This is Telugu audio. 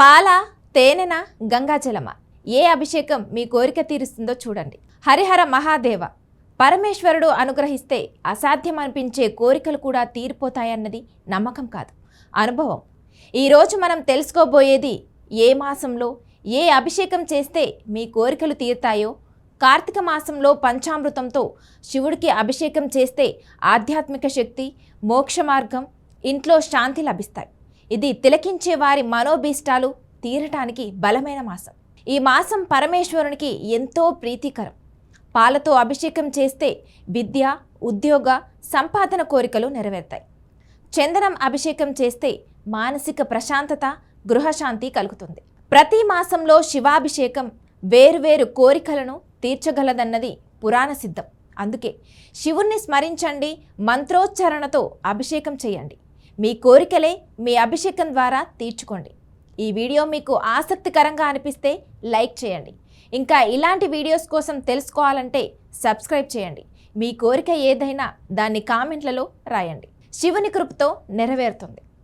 పాల తేనెన గంగాజలమ ఏ అభిషేకం మీ కోరిక తీరుస్తుందో చూడండి. హరిహర మహాదేవ పరమేశ్వరుడు అనుగ్రహిస్తే అసాధ్యం అనిపించే కోరికలు కూడా తీరిపోతాయన్నది నమ్మకం కాదు. అనుభవం. ఈరోజు మనం తెలుసుకోబోయేది ఏ మాసంలో ఏ అభిషేకం చేస్తే మీ కోరికలు తీరుతాయో కార్తీక మాసంలో పంచామృతంతో శివుడికి అభిషేకం చేస్తే ఆధ్యాత్మిక శక్తి మోక్ష మార్గం ఇంట్లో శాంతి లభిస్తాయి. ఇది తిలకించే వారి మనోభీష్టాలు తీరటానికి బలమైన మాసం. ఈ మాసం పరమేశ్వరునికి ఎంతో ప్రీతికరం. పాలతో అభిషేకం చేస్తే విద్య ఉద్యోగ సంపాదన కోరికలు నెరవేరుతాయి. చందనం అభిషేకం చేస్తే మానసిక ప్రశాంతత గృహశాంతి కలుగుతుంది. ప్రతి మాసంలో శివాభిషేకం వేరువేరు కోరికలను తీర్చగలదన్నది పురాణ సిద్ధం. అందుకే శివుణ్ణి స్మరించండి మంత్రోచ్చారణతో అభిషేకం చేయండి. మీ కోరికలే మీ అభిషేకం ద్వారా తీర్చుకోండి. ఈ వీడియో మీకు ఆసక్తికరంగా అనిపిస్తే లైక్ చేయండి. ఇంకా ఇలాంటి వీడియోస్ కోసం తెలుసుకోవాలంటే సబ్స్క్రైబ్ చేయండి. మీ కోరిక ఏదైనా దాన్ని కామెంట్లలో రాయండి. శివుని కృపతో నెరవేరుతుంది.